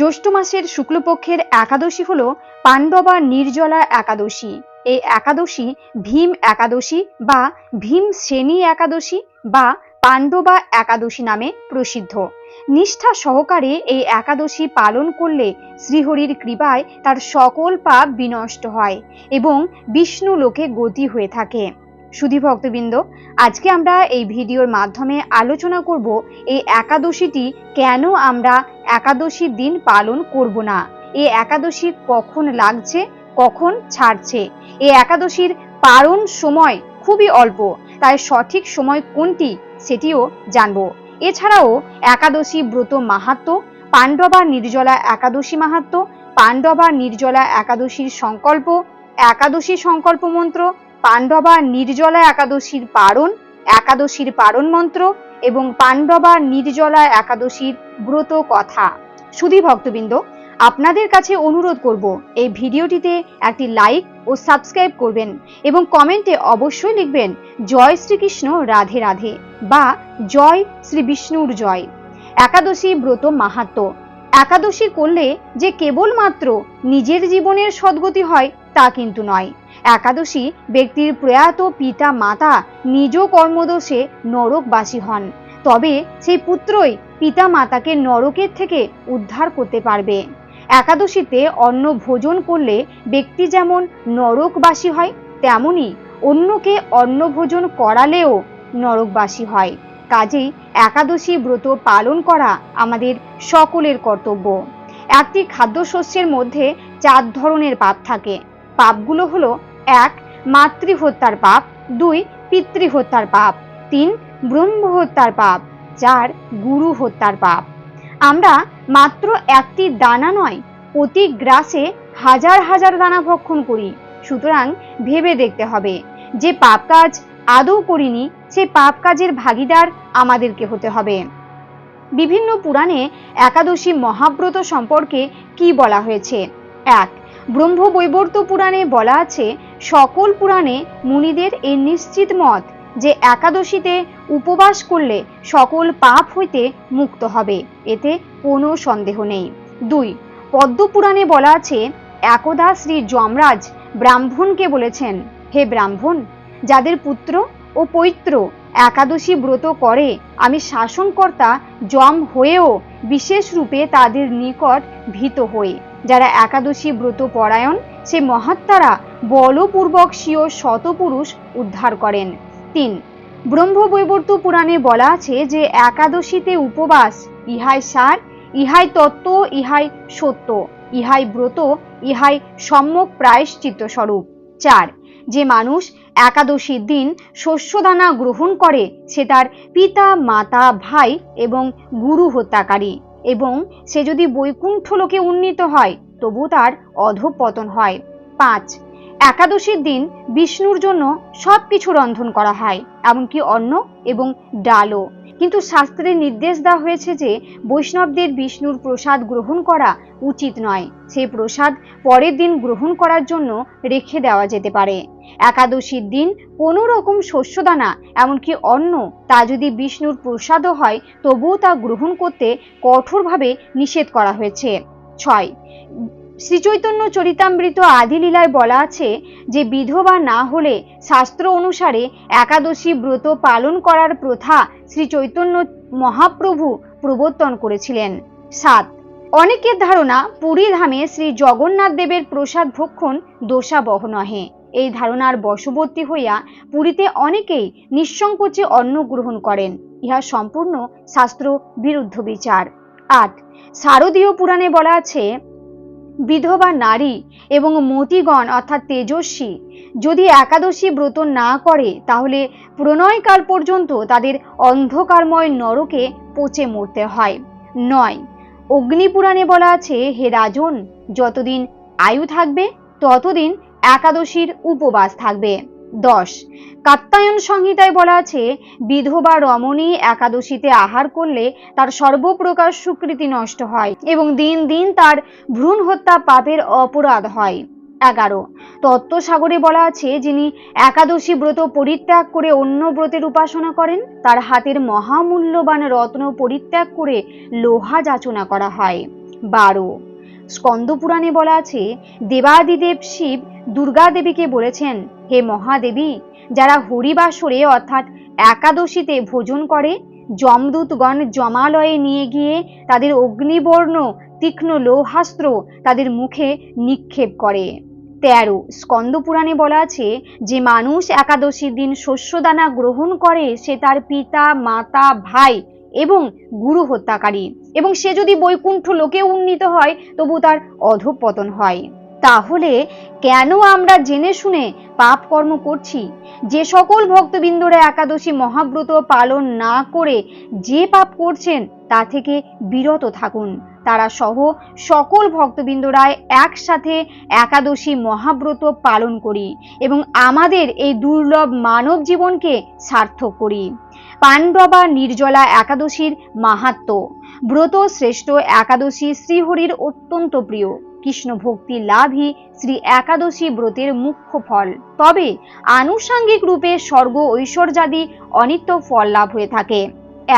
জ্যৈষ্ঠ মাসের শুক্লপক্ষের একাদশী হল পাণ্ডবা নির্জলা একাদশী। এই একাদশী ভীম একাদশী বা ভীম শ্রেণি একাদশী বা পাণ্ডবা একাদশী নামে প্রসিদ্ধ। নিষ্ঠা সহকারে এই একাদশী পালন করলে শ্রীহরির কৃপায় তার সকল পাপ বিনষ্ট হয় এবং বিষ্ণু লোকে গতি হয়ে থাকে। সুধী ভক্তবৃন্দ, আজকে আমরা এই ভিডিওর মাধ্যমে আলোচনা করব এই একাদশীটি কেন আমরা একাদশীর দিন পালন করব না? এই একাদশী কখন লাগছে, কখন ছাড়ছে? এই একাদশীর পালন সময় খুবই অল্প, তাই সঠিক সময় কোনটি সেটিও জানব। এছাড়াও একাদশী ব্রত মাহাত্ম পাণ্ডবা নির্জলা একাদশী মাহাত্ম পাণ্ডবা নির্জলা একাদশীর সংকল্প, একাদশী সংকল্প মন্ত্র পাণ্ডবা নির্জলা একাদশীর পারণ একাদশীর পারণ মন্ত্র এবং পাণ্ডবা নির্জলা একাদশীর ব্রত কথা। সুধী ভক্তবৃন্দ, আপনাদের কাছে অনুরোধ করব, এই ভিডিওটিতে একটি লাইক ও সাবস্ক্রাইব করবেন এবং কমেন্টে অবশ্যই লিখবেন, জয় শ্রীকৃষ্ণ, রাধে রাধে বা জয় শ্রী বিষ্ণুর জয় একাদশী ব্রত মাহাত্ম। একাদশী করলে যে কেবলমাত্র নিজের জীবনের সদ্গতি হয়, তা কিন্তু নয়। একাদশী ব্যক্তির প্রয়াত পিতা মাতা নিজ কর্মদোষে নরকবাসী হন। তবে সেই পুত্রই পিতা মাতাকে নরকের থেকে উদ্ধার করতে পারবে। একাদশীতে অন্ন ভোজন করলে ব্যক্তি যেমন নরকবাসী হয়, তেমনি অন্যকে অন্ন ভোজন করালেও নরকবাসী হয়। কাজেই একাদশী ব্রত পালন করা আমাদের সকলের কর্তব্য। একটি খাদ্যশস্যের মধ্যে চার ধরনের পাপ থাকে। পাপগুলো হলো, এক, মাতৃহত্যার পাপ, দুই, পিতৃহত্যার পাপ, তিন ব্রহ্ম হত্যার পাপ, চার গুরু হত্যার পাপ। আমরা মাত্র একটি দানা নয় প্রতি গ্রাসে হাজার হাজার দানা ভক্ষণ করি। সুতরাং ভেবে দেখতে হবে যে পাপ কাজ আদৌ করিনি সে পাপ কাজের ভাগিদার আমাদেরকে হতে হবে। বিভিন্ন পুরাণে একাদশী মহাব্রত সম্পর্কে কি বলা হয়েছে? এক ব্রহ্ম বৈবর্ত পুরাণে বলা আছে, সকল পুরাণে মুনিদের এই নিশ্চিত মত যে একাদশীতে উপবাস করলে সকল পাপ হইতে মুক্ত হবে, এতে কোনো সন্দেহ নেই। দুই পদ্মপুরাণে বলা আছে, একদা শ্রী যমরাজ ব্রাহ্মণকে বলেছেন, হে ব্রাহ্মণ, যাদের পুত্র ও পৈত্র, একাদশী ব্রত করে। আমি শাসনকর্তা যম হয়েও বিশেষ রূপে তাদের নিকট ভীত হই। যারা একাদশী ব্রত পরায়ণ, সে মহাত্মারা বলপূর্বক স্বীয় শতপুরুষ উদ্ধার করেন। তিন, ব্রহ্মবৈবর্ত পুরাণে বলা আছে যে, একাদশীতে উপবাস, ইহাই সার, ইহাই তত্ত্ব, ইহাই সত্য, ইহাই ব্রত, ইহাই সম্যক প্রায়শ্চিত্ত স্বরূপ চার যে মানুষ একাদশীর দিন শস্যদানা গ্রহণ করে, সে তার পিতা, মাতা, ভাই এবং গুরু হত্যাকারী এবং সে যদি বৈকুণ্ঠ লোকে উন্নীত হয় তবু তার অধঃপতন হয়। পাঁচ, একাদশীর দিন বিষ্ণুর জন্য সব কিছু রন্ধন করা হয়, এমনকি অন্ন এবং ডালও। কিন্তু শাস্ত্রে নির্দেশ দেওয়া হয়েছে যে বৈষ্ণবদের বিষ্ণুর প্রসাদ গ্রহণ করা উচিত নয়। সেই প্রসাদ পরের দিন গ্রহণ করার জন্য রেখে দেওয়া যেতে পারে। একাদশীর দিন কোনো রকম শস্যদানা, এমনকি অন্ন, তা যদি বিষ্ণুর প্রসাদও হয়, তবুও তা গ্রহণ করতে কঠোরভাবে নিষেধ করা হয়েছে। ছয় শ্রীচৈতন্য চরিতামৃত আদিলীলায় বলা আছে যে বিধবা না হলে শাস্ত্র অনুসারে একাদশী ব্রত পালন করার প্রথা শ্রী চৈতন্য মহাপ্রভু প্রবর্তন করেছিলেন। সাত, অনেকের ধারণা পুরী ধামে শ্রী জগন্নাথ দেবের প্রসাদ ভক্ষণ দোষাবহ নহে। এই ধারণার বশবর্তী হইয়া পুরীতে অনেকেই নিঃসংকোচে অন্ন গ্রহণ করেন। ইহা সম্পূর্ণ শাস্ত্র বিরুদ্ধ বিচার। আট, শারদীয় পুরাণে বলা আছে বিধবা নারী এবং মতিগণ, অর্থাৎ তেজস্বী, যদি একাদশী ব্রত না করে, তাহলে প্রণয়কাল পর্যন্ত তাদের অন্ধকারময় নরকে পচে মরতে হয়। নয়, অগ্নিপুরাণে বলা আছে, হে রাজন, যতদিন আয়ু থাকবে, ততদিন একাদশীর উপবাস থাকবে। দশ। কাত্তায়ন সংহিতায় বলা আছে, বিধবা রমণী একাদশীতে আহার করলে তার সর্বপ্রকার সুকৃতি নষ্ট হয় এবং দিন দিন তার ভ্রূণ হত্যা পাপের অপরাধ হয়। এগারো। তত্ত্বসাগরে বলা আছে, যিনি একাদশী ব্রত পরিত্যাগ করে অন্য ব্রতের উপাসনা করেন, তার হাতের মহামূল্যবান রত্ন পরিত্যাগ করে লোহা যাচনা করা হয়। বারো। স্কন্দ পুরাণে বলা আছে, দেবাদিদেব শিব দুর্গা দেবীকে বলেছেন হে মহাদেবী, যারা হরিবাসরে অর্থাৎ একাদশীতে ভোজন করে, যমদূতগণ জমালয়ে নিয়ে গিয়ে তাদের অগ্নিবর্ণ, তীক্ষ্ণ লৌহাস্ত্র তাদের মুখে নিক্ষেপ করে। তেরো স্কন্দ পুরাণে বলা আছে, যে মানুষ একাদশীর দিন শস্যদানা গ্রহণ করে, সে তার পিতা, মাতা, ভাই এবং গুরু হত্যাকারী এবং সে যদি বৈকুণ্ঠ লোকে উন্নীত হয়, তবু তার অধঃপতন হয়। তাহলে কেন আমরা জেনে শুনে পাপ কর্ম করছি? যে সকল ভক্তবৃন্দরা একাদশী মহাব্রত পালন না করে যে পাপ করছেন, তা থেকে বিরত থাকুন। তারা সহ সকল ভক্তবৃন্দরাই একসাথে একাদশী মহাব্রত পালন করি এবং আমাদের এই দুর্লভ মানব জীবনকে সার্থক করি। পাণ্ডবা নির্জলা একাদশীর মাহাত্ম। ব্রত শ্রেষ্ঠ একাদশী শ্রীহরির অত্যন্ত প্রিয়। কৃষ্ণ ভক্তি লাভই শ্রী একাদশী ব্রতের মুখ্য ফল। তবে আনুষাঙ্গিক রূপে স্বর্গ ঐশ্বর্যাদি অনিত্য ফল লাভ হয়ে থাকে।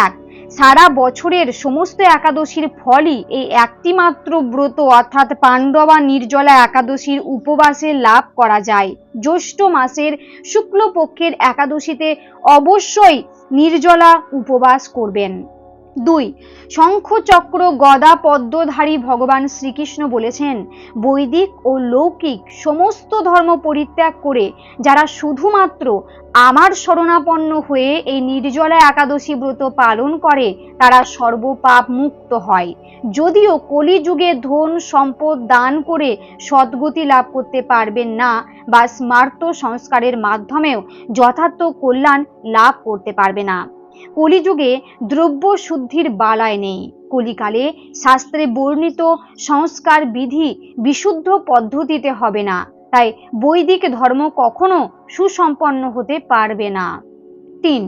এক, সারা বছরের সমস্ত একাদশীর ফলই এই একটি মাত্র ব্রত অর্থাৎ পাণ্ডবা নির্জলা একাদশীর উপবাসে লাভ করা যায়। জ্যৈষ্ঠ মাসের শুক্লপক্ষের একাদশীতে অবশ্যই নির্জলা উপবাস করবেন। দুই শঙ্খ চক্র গদা পদ্মধারী ভগবান শ্রীকৃষ্ণ বলেছেন, বৈদিক ও লৌকিক সমস্ত ধর্ম পরিত্যাগ করে যারা শুধুমাত্র আমার শরণাপন্ন হয়ে এই নির্জলা একাদশী ব্রত পালন করে, তারা সর্বপাপ মুক্ত হয়। যদিও কলিযুগে ধন, সম্পদ দান করে সদ্গতি লাভ করতে পারবেন না বা স্মার্ত সংস্কারের মাধ্যমেও যথার্থ কল্যাণ লাভ করতে পারবে না। কলিযুগে দ্রব্য শুদ্ধির বালায় নেই। কলিকালে শাস্ত্রে বর্ণিত সংস্কার বিধি বিশুদ্ধ পদ্ধতিতে হবে না। তাই বৈদিক ধর্ম কখনো সুসম্পন্ন হতে পারবে না। তিন,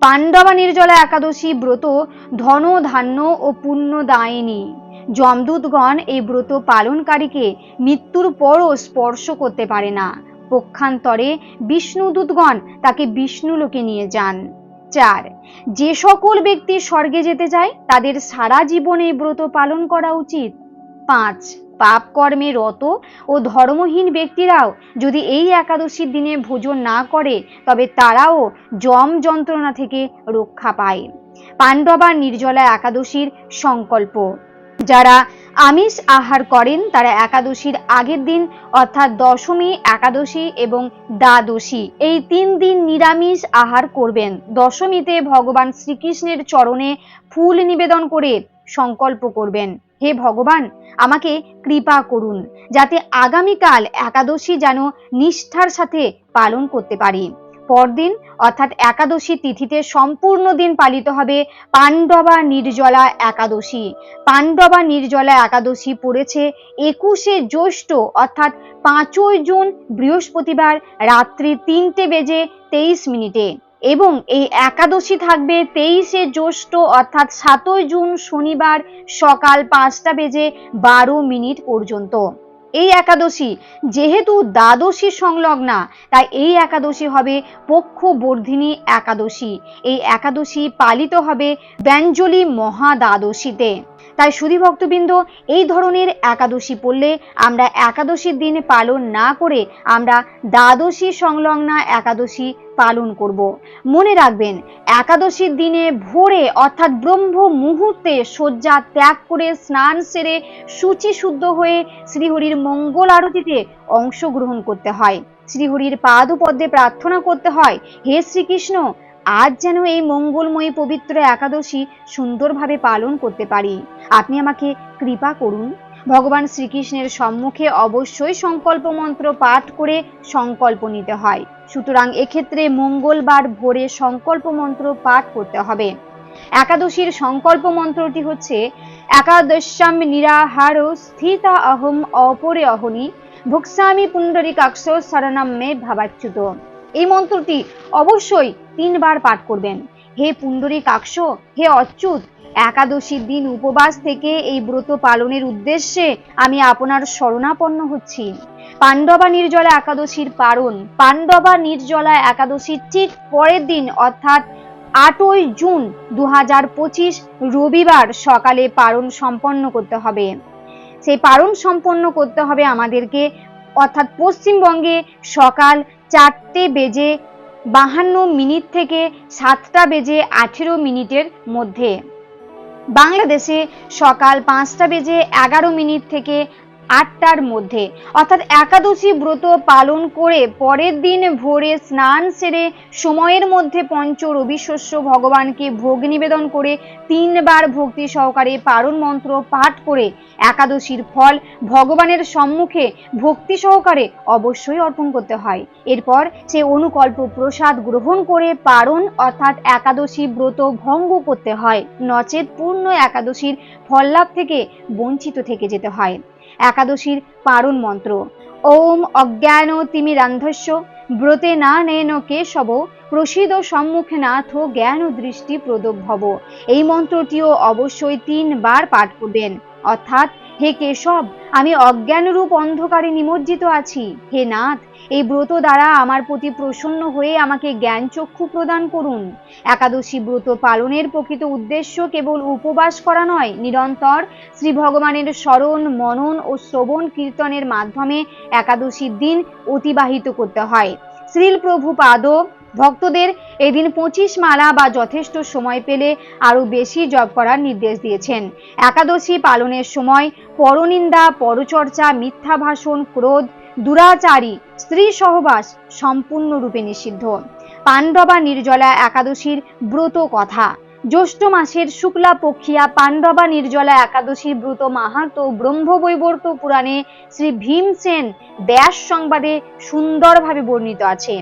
পাণ্ডবা নির্জলা একাদশী ব্রত ধন ধান্য ও পুণ্যদায়িনী। যমদূতগণ এই ব্রত পালনকারীকে মৃত্যুর পরও স্পর্শ করতে পারে না। পক্ষান্তরে বিষ্ণুদূতগণ তাকে বিষ্ণুলোকে নিয়ে যান। চার। যে সকল ব্যক্তি স্বর্গে যেতে চায়, তাদের সারা জীবনে ব্রত পালন করা উচিত। পাঁচ, পাপ কর্মে রত ও ধর্মহীন ব্যক্তিরাও যদি এই একাদশীর দিনে ভোজন না করে, তবে তারাও জম যন্ত্রণা থেকে রক্ষা পায়। পাণ্ডবা নির্জলা একাদশীর সংকল্প। যারা আমিষ আহার করেন, তারা একাদশীর আগের দিন, অর্থাৎ দশমী, একাদশী এবং দ্বাদশী, এই তিন দিন নিরামিষ আহার করবেন। দশমীতে ভগবান শ্রীকৃষ্ণের চরণে ফুল নিবেদন করে সংকল্প করবেন, হে ভগবান, আমাকে কৃপা করুন, যাতে আগামীকাল একাদশী যেন নিষ্ঠার সাথে পালন করতে পারি। পরদিন, অর্থাৎ একাদশী তিথিতে সম্পূর্ণ দিন পালিত হবে পাণ্ডবা নির্জলা একাদশী। পাণ্ডবা নির্জলা একাদশী পড়েছে একুশে জ্যৈষ্ঠ, অর্থাৎ পাঁচই জুন, বৃহস্পতিবার রাত্রি তিনটে বেজে তেইশ মিনিটে। এবং এই একাদশী থাকবে তেইশে জ্যৈষ্ঠ, অর্থাৎ সাতই জুন শনিবার সকাল পাঁচটা বেজে বারো মিনিট পর্যন্ত। এই একাদশী। যেহেতু দ্বাদশী সংলগ্না, তাই এই একাদশী হবে পক্ষ বর্ধিনী একাদশী। এই একাদশী পালিত হবে ব্যঞ্জলি মহাদ্বাদশীতে। তাই সুধী ভক্তবৃন্দ, এই ধরনের একাদশী পড়লে আমরা একাদশীর দিন পালন না করে আমরা দ্বাদশী সংলগ্না একাদশী পালন করব। মনে রাখবেন, একাদশীর দিনে ভোরে অর্থাৎ ব্রহ্ম মুহূর্তে শয্যা ত্যাগ করে স্নান সেরে শুচি শুদ্ধ হয়ে শ্রীহরির মঙ্গল আরতিতে অংশগ্রহণ করতে হয়। শ্রীহরির পাদপদ্মে প্রার্থনা করতে হয়, হে শ্রীকৃষ্ণ আজ যেন এই মঙ্গলময়ী পবিত্র একাদশী সুন্দরভাবে পালন করতে পারি। আপনি আমাকে কৃপা করুন। ভগবান শ্রীকৃষ্ণের সম্মুখে অবশ্যই সংকল্প মন্ত্র পাঠ করে সংকল্প নিতে হয়। সুতরাং এক্ষেত্রে মঙ্গলবার ভোরে সংকল্প মন্ত্র পাঠ করতে হবে। একাদশীর সংকল্প মন্ত্রটি হচ্ছে, একাদশ্যাম নিরাহার স্থিতা অহম অপরে অহনি, ভুক্সামি পুণ্ডরিকাক্ষ শরণম মে ভাবাচ্যুত। এই মন্ত্রটি অবশ্যই তিনবার পাঠ করবেন। হে পুণ্ডরিকাক্ষ হে অচ্যুত একাদশীর দিন উপবাস থেকে এই ব্রত পালনের উদ্দেশ্যে আমি আপনার শরণাপন্ন হচ্ছি। পাণ্ডবা নির্জলা একাদশীর পারণ, পাণ্ডবা নির্জলা একাদশীর ঠিক পরের দিন, অর্থাৎ আটই জুন দু হাজার পঁচিশ রবিবার সকালে পারণ সম্পন্ন করতে হবে। সেই পারণ সম্পন্ন করতে হবে আমাদেরকে, অর্থাৎ পশ্চিমবঙ্গে সকাল চারটে বেজে বাহান্ন মিনিট থেকে সাতটা বেজে আঠেরো মিনিটের মধ্যে। বাংলাদেশে সকাল পাঁচটা বেজে এগারো মিনিট থেকে আটটার মধ্যে। অর্থাৎ একাদশী ব্রত পালন করে পরের দিন ভোরে স্নান সেরে সময়ের মধ্যে পঞ্চ রবিশস্য ভগবানকে ভোগ নিবেদন করে তিনবার ভক্তি সহকারে পারণ মন্ত্র পাঠ করে একাদশীর ফল ভগবানের সম্মুখে ভক্তি সহকারে অবশ্যই অর্পণ করতে হয়। এরপর সে অনুকল্প প্রসাদ গ্রহণ করে পারণ, অর্থাৎ একাদশী ব্রত ভঙ্গ করতে হয়। নচেত পূর্ণ একাদশীর ফললাভ থেকে বঞ্চিত থেকে যেতে হয়। একাদশীর পারণ মন্ত্র। ওম অজ্ঞান তিমি রান্ধস্য, ব্রতে না নেন কেশব, প্রসিদ সম্মুখে নাথ জ্ঞান দৃষ্টি প্রদভব এই মন্ত্রটিও অবশ্যই তিনবার পাঠ করবেন। অর্থাৎ হে কেশব, আমি অজ্ঞানরূপ অন্ধকারে নিমজ্জিত আছি। হে নাথ, এই ব্রত দ্বারা আমার প্রতি প্রসন্ন হয়ে আমাকে জ্ঞান চক্ষু প্রদান করুন। একাদশী ব্রত পালনের প্রকৃত উদ্দেশ্য কেবল উপবাস করা নয়, নিরন্তর শ্রী ভগবানের স্মরণ মনন ও শ্রবণ কীর্তনের মাধ্যমে একাদশীর দিন অতিবাহিত করতে হয়। শ্রীল প্রভু পাদ ভক্তদের এদিন পঁচিশ মালা বা যথেষ্ট সময় পেলে আরও বেশি জপ করার নির্দেশ দিয়েছেন। একাদশী পালনের সময় পরনিন্দা, পরচর্চা, মিথ্যা ভাষণ, ক্রোধ, দুরাচারী, স্ত্রী সহবাস সম্পূর্ণরূপে নিষিদ্ধ। পাণ্ডবা নির্জলা একাদশীর ব্রত কথা। জ্যৈষ্ঠ মাসের শুক্লা পক্ষিয়া পাণ্ডবা নির্জলা একাদশীর ব্রত মাহাত্ম ব্রহ্মবৈবর্ত পুরাণে শ্রী ভীমসেন ব্যাস সংবাদে সুন্দরভাবে বর্ণিত আছে।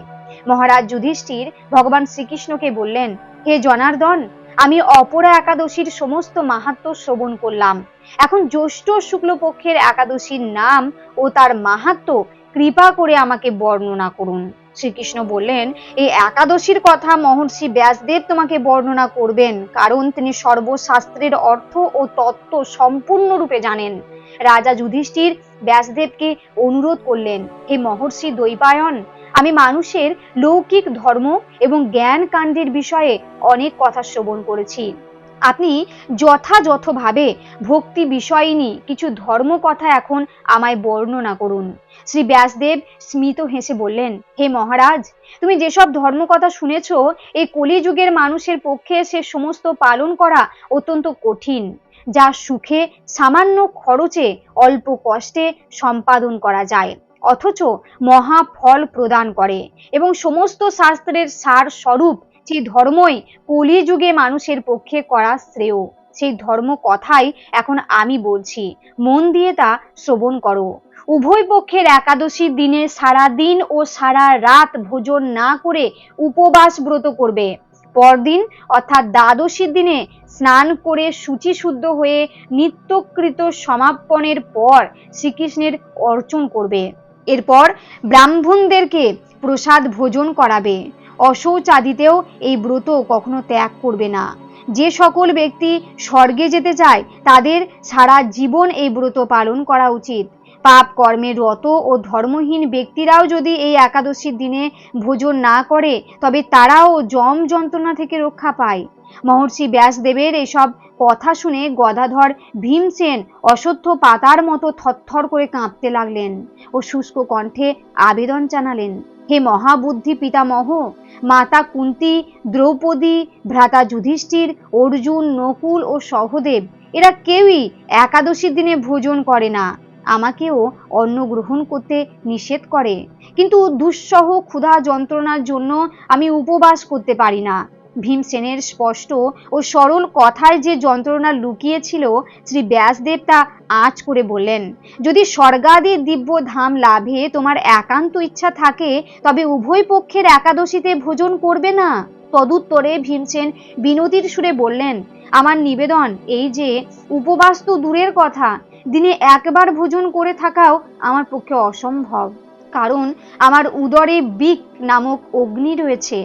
মহারাজ যুধিষ্ঠির ভগবান শ্রীকৃষ্ণকে বললেন, হে জনার্দন, আমি অপরা একাদশীর সমস্ত মাহাত্ম শ্রবণ করলাম। এখন জ্যৈষ্ঠ শুক্লপক্ষের একাদশীর নাম ও তার মাহাত্ম কৃপা করে আমাকে বর্ণনা করুন। শ্রীকৃষ্ণ বললেন, এই একাদশীর কথা মহর্ষি ব্যাসদেব তোমাকে বর্ণনা করবেন, কারণ তিনি সর্বশাস্ত্রের অর্থ ও তত্ত্ব সম্পূর্ণরূপে জানেন। রাজা যুধিষ্ঠির ব্যাসদেবকে অনুরোধ করলেন, হে মহর্ষি দৈপায়ন আমি মানুষের লৌকিক ধর্ম এবং জ্ঞান কাণ্ডের বিষয়ে অনেক কথা শ্রবণ করেছি। আপনি যথাযথভাবে ভক্তি বিষয়িনী কিছু ধর্ম কথা এখন আমায় বর্ণনা করুন। শ্রী ব্যাসদেব স্মিত হেসে বললেন, হে মহারাজ, তুমি যেসব ধর্ম কথা শুনেছ, এই কলিযুগের মানুষের পক্ষে সে সমস্ত পালন করা অত্যন্ত কঠিন, যা সুখে সামান্য খরচে অল্প কষ্টে সম্পাদন করা যায়। অথচ মহা ফল প্রদান করে এবং সমস্ত শাস্ত্রের সার স্বরূপ সেই ধর্মই কলিযুগে মানুষের পক্ষে করা শ্রেয়। সেই ধর্ম কথাই এখন আমি বলছি, মন দিয়ে তা শ্রবণ করো। উভয় পক্ষের একাদশীর দিনে সারা দিন ও সারা রাত ভোজন না করে উপবাস ব্রত করবে। পরদিন অর্থাৎ দ্বাদশীর দিনে স্নান করে শুচি শুদ্ধ হয়ে নিত্যকৃত সমাপনের পর শ্রীকৃষ্ণের অর্চন করবে। এরপর ব্রাহ্মণদেরকে প্রসাদ ভোজন করাবে। অশৌচাদিতেও এই ব্রত কখনো ত্যাগ করবে না। যে সকল ব্যক্তি স্বর্গে যেতে চায়, তাদের সারা জীবন এই ব্রত পালন করা উচিত। পাপ কর্মে রত ও ধর্মহীন ব্যক্তিরাও যদি এই একাদশীর দিনে ভোজন না করে, তবে তারাও জম যন্ত্রণা থেকে রক্ষা পায়। মহর্ষি ব্যাসদেবের এসব কথা শুনে গদাধর ভীমসেন অসত্য পাতার মতো থরথর করে কাঁপতে লাগলেন ও শুষ্ক কণ্ঠে আবেদন জানালেন, হে মহাবুদ্ধি পিতামহ, মাতা কুন্তি, দ্রৌপদী, ভ্রাতা যুধিষ্ঠির, অর্জুন, নকুল ও সহদেব, এরা কেউই একাদশীর দিনে ভোজন করে না। আমাকেও অন্ন গ্রহণ করতে নিষেধ করে। কিন্তু দুঃসহ ক্ষুধা যন্ত্রণার জন্য আমি উপবাস করতে পারি না। ভীমসেনের স্পষ্ট ও সরল কথায় যে যন্ত্রণা লুকিয়েছিল, শ্রী ব্যাসদেব তা আঁচ করে বললেন, যদি স্বর্গাদি দিব্য ধাম লাভে তোমার একান্ত ইচ্ছা থাকে, তবে উভয় পক্ষের একাদশীতে ভোজন করবে না? তদুত্তরে ভীমসেন বিনতির সুরে বললেন, আমার নিবেদন এই যে, উপবাস তো দূরের কথা দিনে একবার ভোজন করে থাকাও আমার পক্ষে অসম্ভব। কারণ আমার উদরে বিক নামক অগ্নি রয়েছে।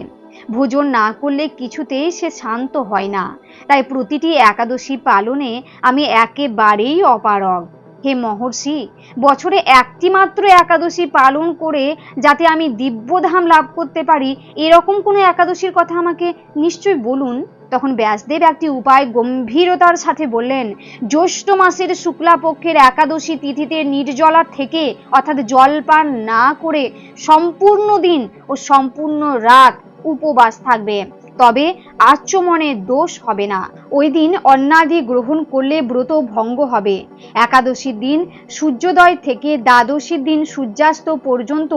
ভোজন না করলে কিছুতেই সে শান্ত হয় না। তাই প্রতিটি একাদশী পালনে আমি একেবারেই অপারগ। হে মহর্ষি, বছরে একটি মাত্র একাদশী পালন করে যাতে আমি দিব্যধাম লাভ করতে পারি, এরকম কোনো একাদশীর কথা আমাকে নিশ্চয় বলুন। তখন ব্যাসদেব একটি উপায় গম্ভীরতার সাথে বললেন, জ্যৈষ্ঠ মাসের শুক্লা পক্ষের একাদশী তিথিতে নির্জলা থেকে, অর্থাৎ জলপান না করে সম্পূর্ণ দিন ও সম্পূর্ণ রাত উপবাস থাকবে। তবে আচমনে দোষ হবে না। ওই দিন অন্নাদি গ্রহণ করলে ব্রত ভঙ্গ হবে। একাদশীর দিন সূর্যোদয় থেকে দ্বাদশীর দিন সূর্যাস্ত পর্যন্ত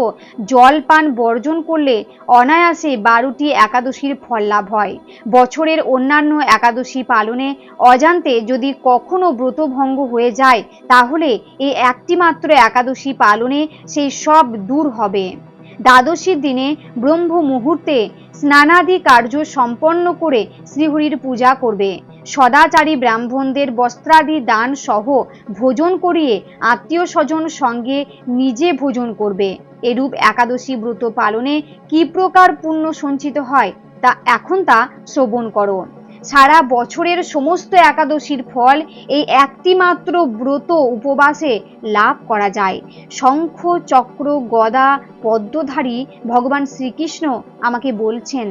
জলপান বর্জন করলে অনায়াসে বারোটি একাদশীর ফল লাভ হয়। বছরের অন্যান্য একাদশী পালনে অজান্তে যদি কখনো ব্রতভঙ্গ হয়ে যায়, তাহলে এই একটি মাত্র একাদশী পালনে সেই সব দূর হবে। দ্বাদশীর দিনে ব্রহ্ম মুহূর্তে স্নানাদি কার্য সম্পন্ন করে শ্রীহরির পূজা করবে। সদাচারী ব্রাহ্মণদের বস্ত্রাদি দান সহ ভোজন করিয়ে আত্মীয় স্বজন সঙ্গে নিজে ভোজন করবে। এরূপ একাদশী ব্রত পালনে কি প্রকার পুণ্য সঞ্চিত হয় তা এখন তা শ্রবণ করো। সারা বছরের সমস্ত একাদশীর ফল এই একটি মাত্র ব্রত উপবাসে লাভ করা যায়। শঙ্খ, চক্র, গদা, পদ্মধারী ভগবান শ্রীকৃষ্ণ আমাকে বলছেন,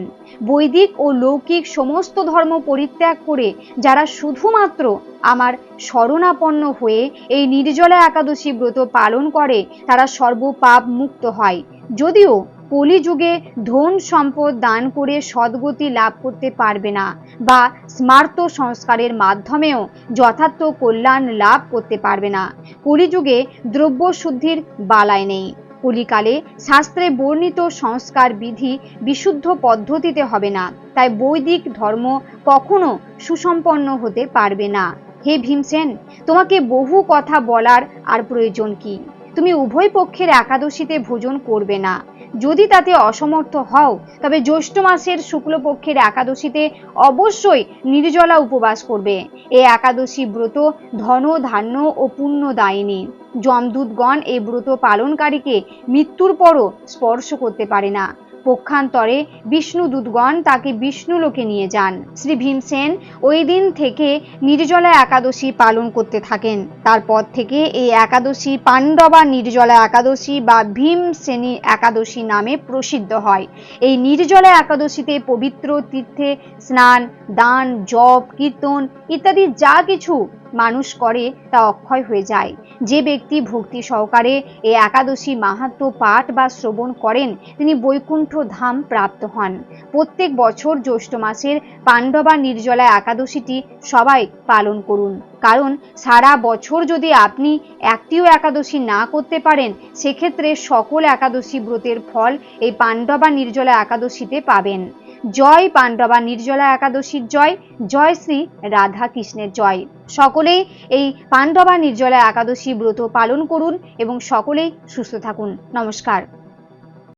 বৈদিক ও লৌকিক সমস্ত ধর্ম পরিত্যাগ করে যারা শুধুমাত্র আমার শরণাপন্ন হয়ে এই নির্জলা একাদশী ব্রত পালন করে, তারা সর্বপাপ মুক্ত হয়। যদিও কলিযুগে ধন সম্পদ দান করে সদ্গতি লাভ করতে পারবে না বা স্মার্ত সংস্কারের মাধ্যমেও যথার্থ কল্যাণ লাভ করতে পারবে না। কলিযুগে দ্রব্য শুদ্ধির বালায় নেই। কলিকালে শাস্ত্রে বর্ণিত সংস্কার বিধি বিশুদ্ধ পদ্ধতিতে হবে না। তাই বৈদিক ধর্ম কখনো সুসম্পন্ন হতে পারবে না। হে ভীমসেন, তোমাকে বহু কথা বলার আর প্রয়োজন কি? তুমি উভয় পক্ষের একাদশীতে ভোজন করবে না। যদি তাতে অসমর্থ হও, তবে জ্যৈষ্ঠ মাসের শুক্লপক্ষের একাদশীতে অবশ্যই নির্জলা উপবাস করবে। এই একাদশী ব্রত ধন, ধান্য ও পুণ্য দায়িনী। যমদূতগণ এই ব্রত পালনকারীকে মৃত্যুর পরও স্পর্শ করতে পারে না। পক্ষান্তরে বিষ্ণু দূতগণ তাকে বিষ্ণু লোকে নিয়ে যান। শ্রী ভীমসেন ওই দিন থেকে নির্জলা একাদশী পালন করতে থাকেন। তারপর থেকে এই একাদশী পাণ্ডবা নির্জলা একাদশী বা ভীম শ্রেণি একাদশী নামে প্রসিদ্ধ হয়। এই নির্জলা একাদশীতে পবিত্র তীর্থে স্নান, দান, জপ, কীর্তন ইত্যাদি যা কিছু মানুষ করে তা অক্ষয় হয়ে যায়। যে ব্যক্তি ভক্তি সহকারে এই একাদশী মাহাত্ম পাঠ বা শ্রবণ করেন, তিনি বৈকুণ্ঠ ধাম প্রাপ্ত হন। প্রত্যেক বছর জ্যৈষ্ঠ মাসের পাণ্ডবা নির্জলা একাদশীটি সবাই পালন করুন। কারণ সারা বছর যদি আপনি একটিও একাদশী না করতে পারেন, সেক্ষেত্রে সকল একাদশী ব্রতের ফল এই পাণ্ডবা নির্জলা একাদশীতে পাবেন। জয় পাণ্ডবা নির্জলা একাদশীর জয় জয় শ্রী রাধা কৃষ্ণের জয়। সকলেই এই পাণ্ডবা নির্জলা একাদশী ব্রত পালন করুন এবং সকলেই সুস্থ থাকুন। নমস্কার।